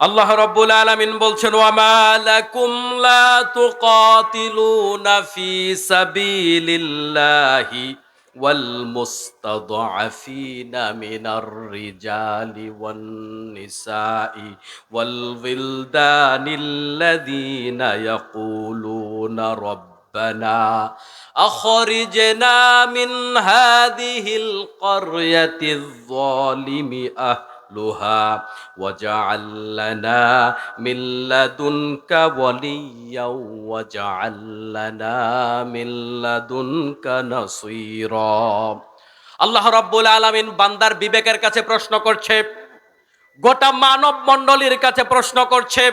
আল্লাহ রাব্বুল আলামিন বলছেন ওয়ামা লাকুম লা তুকাতিলুনা ফি সাবিলিল্লাহি ওয়াল মুস্তাদআফিনা মিনার রিজালি ওয়ান নিসাই ওয়াল বিলদানিল্লাযীনা ইয়াকুলুনা ربنا أخرجنا من هذه القرية الظالم أهلها আল্লাহ রব্বুল আলামিন বান্দার বিবেকের কাছে প্রশ্ন করছে, গোটা মানব মন্ডলীর কাছে প্রশ্ন করছে,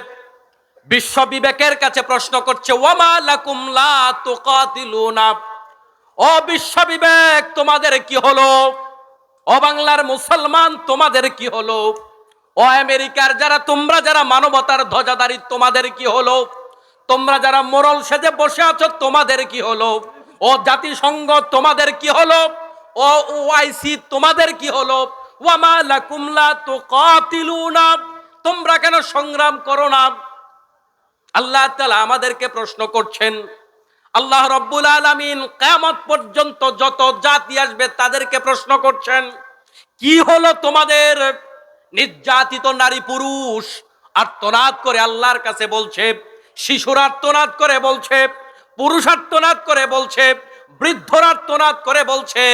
বিশ্ব বিবেকের কাছে প্রশ্ন করছে, ওয়ামা লাকুমলা তোকাতিলুনা। অবিশ্ব বিবেক, তোমাদের কি হলো? ও বাংলার মুসলমান, তোমাদের কি হলো? ও আমেরিকার যারা, তোমরা যারা মানবতার ধ্বজাদারি তোমাদের কি হলো? তোমরা যারা মোরল সেজে বসে আছো, তোমাদের কি হলো? ও জাতিসংঘ, তোমাদের কি হলো? ও ওআইসি, তোমাদের কি হলো? ওয়ামা লাকুম লা তুকাতিলুনা। তোমরা কেন সংগ্রাম করো না? আল্লাহ তালা আমাদেরকে প্রশ্ন করছেন আল্লাহ রব্বুল আলমিন কেমত পর্যন্ত যত জাতি আসবে তাদেরকে প্রশ্ন করছেন, কি হলো তোমাদের? নির্যাতিত নারী পুরুষ আর্তনাদ করে আল্লাহর কাছে বলছে, শিশুর আর্তনাদ করে বলছে, পুরুষ আর্তনাদ করে বলছে, বৃদ্ধর আর্তনাদ করে বলছে,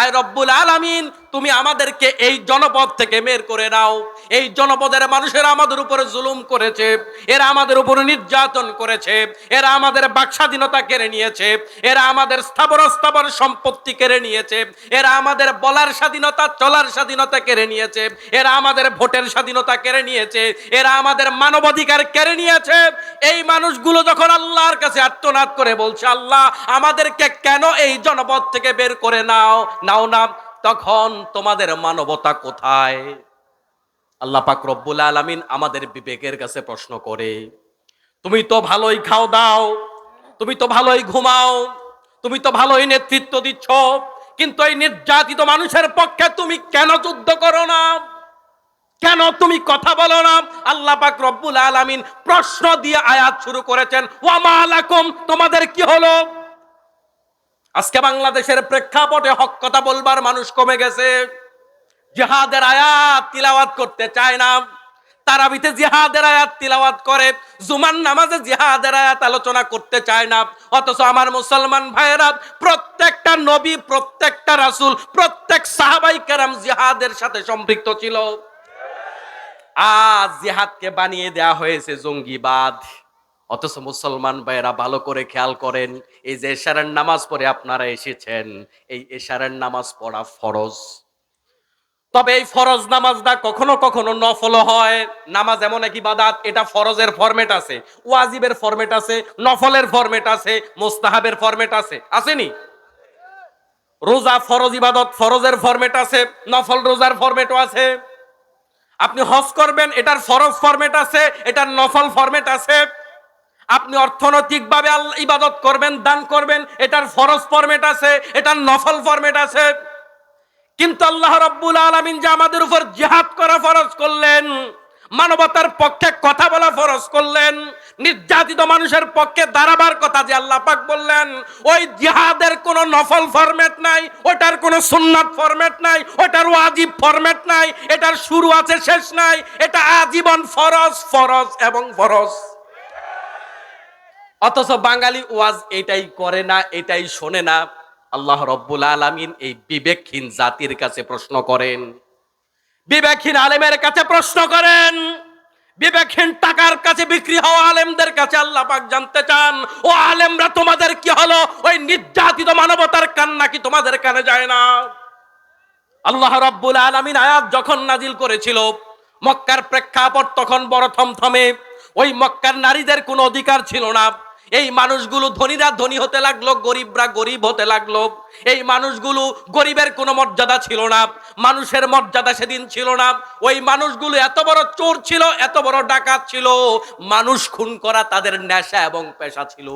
আয় রব্বুল আলামিন তুমি আমাদেরকে এই জনপদ থেকে বের করে নাও এই জনপদের মানুষেরা আমাদের উপরে জুলুম করেছে, এরা আমাদের উপরে নির্যাতন করেছে, এরা আমাদের বাকস্বাধীনতা কেড়ে নিয়েছে, এরা আমাদের স্থাবর স্থাবর সম্পত্তি কেড়ে নিয়েছে, এরা আমাদের বলার স্বাধীনতা, চলার স্বাধীনতা কেড়ে নিয়েছে, এরা আমাদের ভোটের স্বাধীনতা কেড়ে নিয়েছে, এরা আমাদের মানবাধিকার কেড়ে নিয়েছে। এই মানুষগুলো যখন আল্লাহর কাছে আত্মনাদ করে বলছে, আল্লাহ, আমাদেরকে কেন এই জনপদ থেকে বের করে নাও? নাও না তখন তোমাদের মানবতা কোথায়? আল্লাহ পাক রব্বুল আলামিন আমাদের বিবেকের কাছে প্রশ্ন করে, তুমি তো ভালোই খাও দাও, তুমি তো ভালোই ঘুমাও, তুমি তো ভালোই নেতৃত্ব দিচ্ছ, কিন্তু এই নির্যাতিত মানুষের পক্ষে তুমি কেন যুদ্ধ করো না? কেন তুমি কথা বলো না? আল্লাহ পাক রব্বুল আলামিন প্রশ্ন দিয়ে আয়াত শুরু করেছেন ওয়ামা আলাকুম তোমাদের কি হলো? আজকে বাংলাদেশের প্রেক্ষাপটে হক কথা বলবার মানুষ কমে গেছে। জিহাদের আয়াত তিলাওয়াত করতে চায় না। তারাবিতে জিহাদের আয়াত তিলাওয়াত করে। জুমান নামাজে জিহাদের আয়াত আলোচনা করতে চায় না। অথচ আমার মুসলমান ভাইয়েরা, প্রত্যেকটা নবী, প্রত্যেকটা রাসূল, প্রত্যেক সাহাবাই কেরাম জিহাদের সাথে সম্পৃক্ত ছিল। আজ জিহাদকে বানিয়ে দেয়া হয়েছে জঙ্গিবাদ। অথচ মুসলমান ভাইয়েরা ভালো করে খেয়াল করেন, এই যে এশারের নামাজ পড়ে আপনারা এসেছেন, এই এশারের নামাজ পড়া ফরজ। তবে এই ফরজ নামাজটা কখনো কখনো নফল হয়। নামাজ এমন এক ইবাদাত, এটা ফরজের ফরম্যাট আছে, ওয়াজিবের ফরম্যাট আছে, নফলের ফরম্যাট আছে, মোস্তাহাবের ফরম্যাট আছে, আসেনি? রোজা ফরজ ইবাদত ফরজের ফরম্যাট আছে, নফল রোজার ফরম্যাটও আছে। আপনি হজ করবেন, এটার ফরজ ফরম্যাট আছে, এটার নফল ফরম্যাট আছে। আপনি অর্থনৈতিকভাবে ইবাদত করবেন, দান করবেন, এটার ফরজ ফরম্যাট আছে, এটার নফল ফরম্যাট আছে। কিন্তু আল্লাহ রব্বুল আলমিন যে আমাদের উপর জিহাদ করা ফরজ করলেন, মানবতার পক্ষে কথা বলা ফরজ করলেন, নির্যাতিত মানুষের পক্ষে দাঁড়াবার কথা যে আল্লাহ পাক বললেন, ওই জিহাদের কোনো নফল ফরম্যাট নাই, ওটার কোনো সুন্নাত ফরম্যাট নাই, ওটার ওয়াজিব ফরম্যাট নাই, এটার শুরু আছে, শেষ নাই, এটা আজীবন ফরজ ফরজ এবং ফরজ। অথচ বাঙালি ওয়াজ এটাই করে না, এটাই শোনে না। আল্লাহ রব্বুল আলামিন এই বিবেকহীন জাতির কাছে প্রশ্ন করেন। বিবেকহীন আলেমের কাছে প্রশ্ন করেন। বিবেকহীন টাকার কাছে বিক্রি হওয়া আলেমদের কাছে আল্লাহ পাক জানতে চান, ও আলেমরা তোমাদের কি হলো? ওই নির্যাতিত মানবতার কান্না কি তোমাদের কানে যায় না? আল্লাহ রব্বুল আলামিন আয়াত যখন নাজিল করেছিল, মক্কার প্রেক্ষাপট তখন বড় থমথমে। ওই মক্কার নারীদের কোনো অধিকার ছিল না। এই মানুষগুলো ধনীরা ধনী হতে লাগল, গরিবরা গরিব হতে লাগল। এই মানুষগুলো গরিবের কোনো মর্যাদা ছিল না, মানুষের মর্যাদা সেদিন ছিল না। ওই মানুষগুলো এত বড় চোর ছিল, এত বড় ডাকাত ছিল। মানুষ খুন করা তাদের নেশা এবং পেশা ছিল।